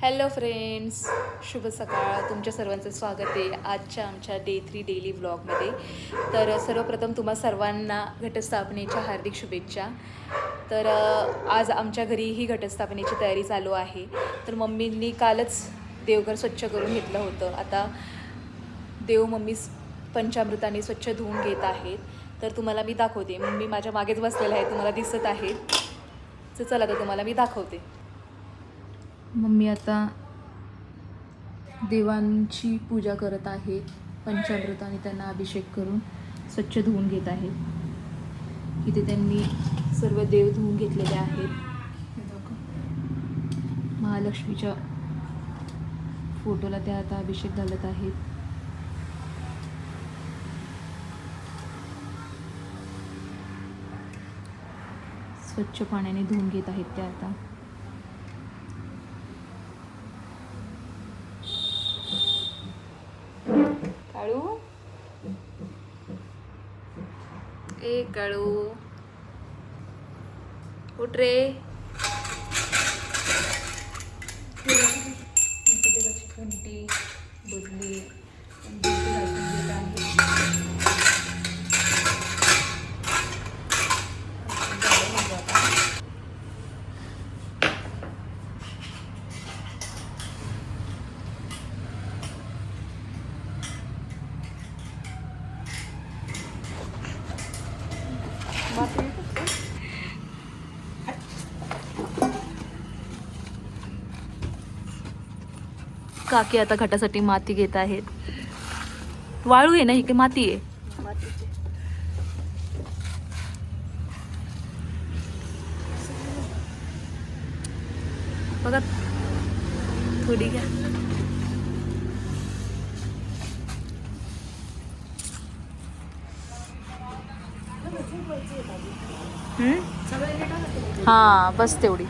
Hello friends शुभ सकाळ. तुमच्या सर्वांचं स्वागत आहे आजच्या आमच्या डे थ्री डेली व्लॉगमध्ये तर सर्वप्रथम तुम्हा सर्वांना घटस्थापनेच्या हार्दिक शुभेच्छा. तर आज आमच्या घरी ही घटस्थापनेची तयारी चालू आहे. तर मम्मींनी कालच देवघर स्वच्छ करून घेतलं होतं. आता देव मम्मी पंचामृताने स्वच्छ धुवून घेत आहेत. तर तुम्हाला मी दाखवते. मम्मी माझ्या मागेच बसलेल्या आहे तुम्हाला दिसत आहे तर चला तर तुम्हाला मी दाखवते. मम्मी आता देवांची पूजा करत आहे पंचामृताने त्यांना अभिषेक करून स्वच्छ धुवून घेत आहेत इथे त्यांनी सर्व देव धुवून घेतलेले आहेत. महालक्ष्मीच्या फोटोला त्या आता अभिषेक घालत आहेत. स्वच्छ पाण्याने धुवून घेत आहेत त्या आता. ಮಾಡ್ಕಳು ಉಟ್ರೆ ಟ್ವೆಂಟಿ ಬುದ್ಲಿ काकी आता घटासाठी माती घेत आहेत. वाळू आहे ना ही माती आहे. बघा. थोडी घ्या. हा बस तेवढी.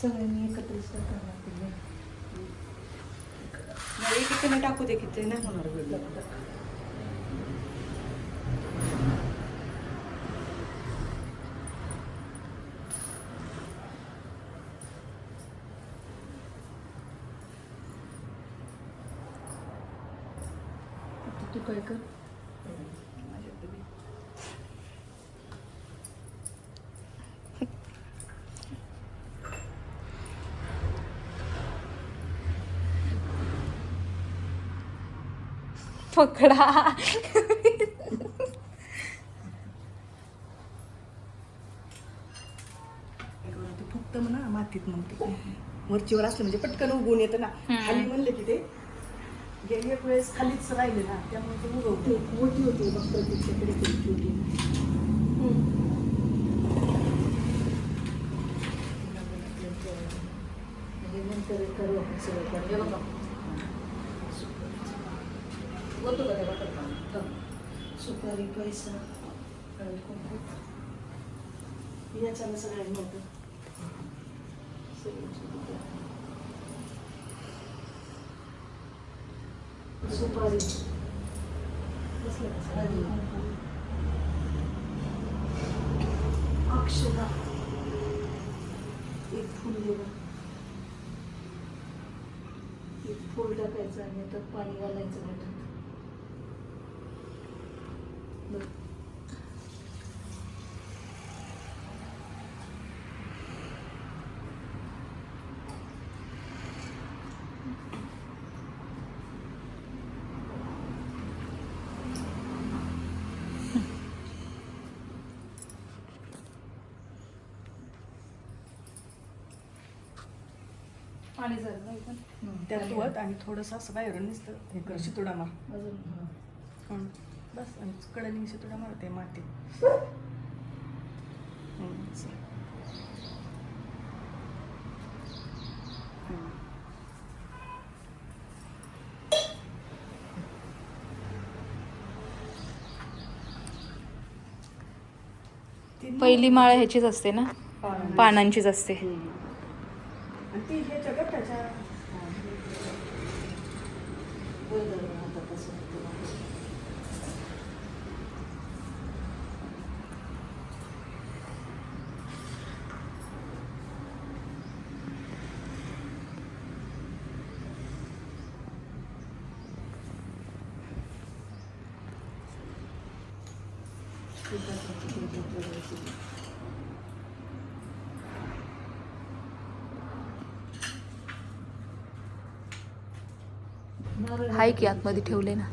सगळ्यांनी एकत्रित करणार किती टाकू दे किती नाही होणार. तू काय कर. पकडा. ते फक्त म्हणा मातीत मग ते वरचीवर असलं म्हणजे पटकन उगवून येतं ना. खाली म्हणलं की ते गेली एक वेळेस खालीच राहिले ना त्यामुळे ते उगवते. मोठी होती मग प्रत्यक्षाकडे तरी छोटी म्हणजे नंतर करू आपण सगळं पण बघा. होतो का तेव्हा करताना? हं. सुपारी पैसा कुंकू. याच्यानं सगळ्यांनी होतं सुपारी. बसलं का सगळ्यांनी? एक फुल दिलं. एक फूल टाकायचं आणि त्यात पाणी घालायचं घटात त्यात वत आणि थोडंसं असं बाहेरून नुसतं हे कर शितुडा मार अजून. बस आणि कडनी शितुडा माती. हं. ती पहिली माळ ह्याचीच असते ना पानांची. पानांचीच असते. आणि ती हे गटाच्या त्याच्या आता you होतं माणूस. नारळ हाय की आतमध्ये ठेवले ना.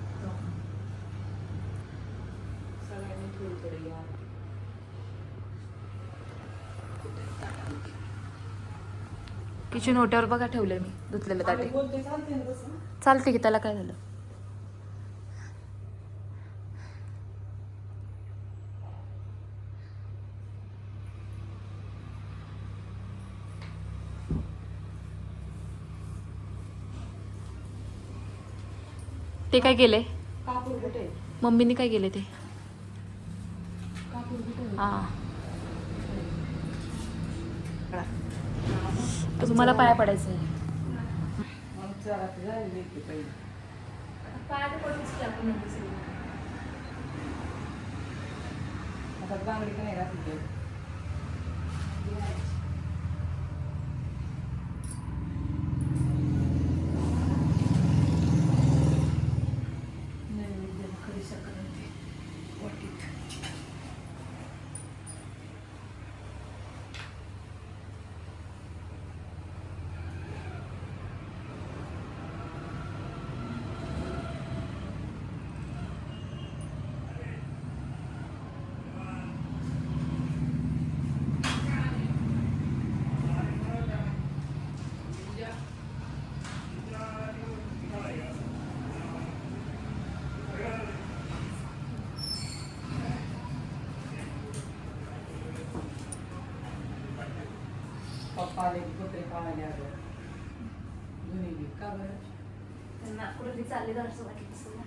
किचन ओट्यावर बघा ठेवले मी धुतलेलं ताटे? चालते की त्याला काय झालं ते काय केले? मम्मीने काय केले ते? कापूर कुठे? आहे? हा तर तुम्हाला पाया पडायचं आहे का बरं त्यांना कुठे चालले तर असं वाटलं असेल ना.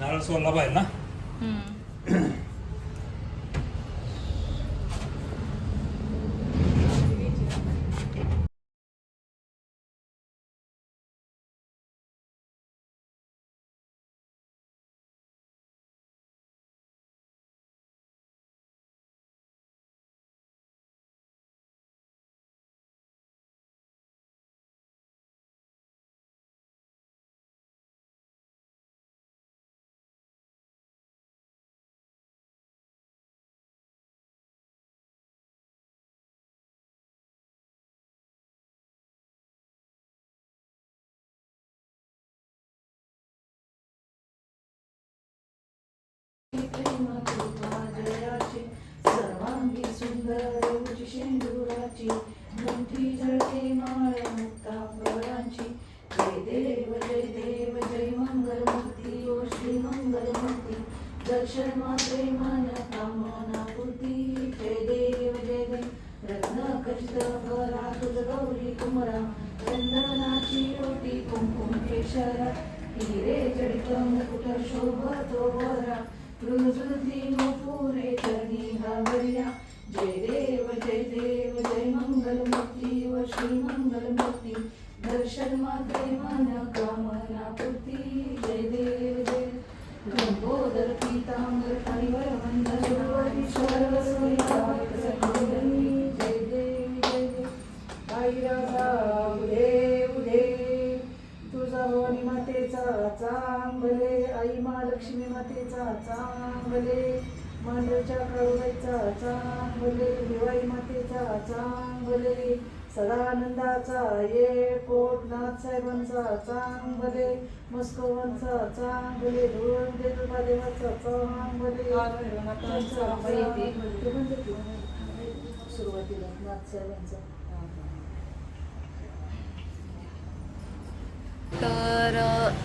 नारळ सोलला पाहिजे ना? केशरा हिरे जडित मुकुट शोभतो वरा रुजुती पुरे चरणी घाबर्या जय देव जय देव जय मंगलमूर्ती व श्री मंगलमूर्ती। दर्शन मात्रे मन कामना पूर्ती जय देव जय पीतांबर परिवर वंदन ईश्वर चांगले मांडवच्या कळवाईचा चांगले दिवाळी मातेचा चांगले सदानंदाचा ये कोटनाथ साहेबांचा चांगले मस्कोवांचा चांगले देवबा देवाचा चांगले सुरुवातीला. नाथ तर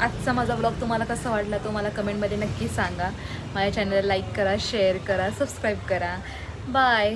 आजचा माझा ब्लॉग तुम्हाला कसा वाटला तो मला कमेंटमध्ये नक्की सांगा. माझ्या चॅनलला लाईक करा शेअर करा सबस्क्राईब करा. बाय